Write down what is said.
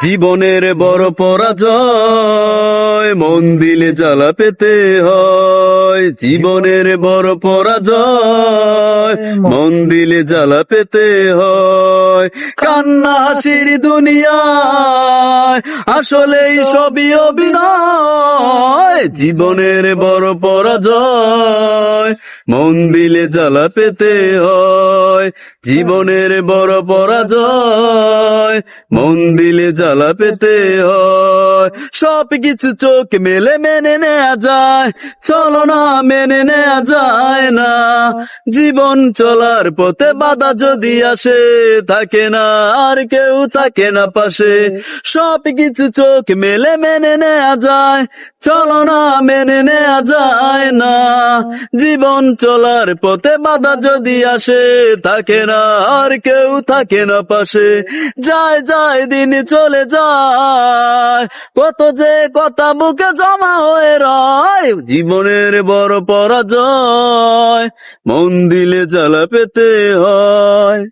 জীবনের বড় পরাজয়, মন দিলে জ্বালা পেতে হয়। জীবনের বড় পরাজয়, মন দিলে জ্বালা পেতে হয়। কান্না হাসির দুনিয়ায়, আসলেই সবই অভিনয়। জীবনের বড় পরাজয়, মন দিলে জ্বালা পেতে হয়। জীবনের বড় পরাজয় মন দিলে জ্বালা পেতে হয়। সব কিছু চোখ মেলে মেনে নেওয়া যায়। চলো না, মেনে নেওয়া যায় না। জীবন চলার পথে বাধা যদি আসে, থাকে না, আর কেউ থাকে না পাশে। সব কিছু চোখ মেলে মেনে নেওয়া যায়। চলো না, মেনে নেওয়া যায় না। জীবন চলার পথে বাধা যদি আসে, থাকে না, আর কেউ থাকে না পাশে। যায় যায়, দিন চলে যায়। কত যে কথা বুকে জমা হয়ে রয়, জীবনের বড় পরাজয়, মন দিলে জ্বালা পেতে হয়।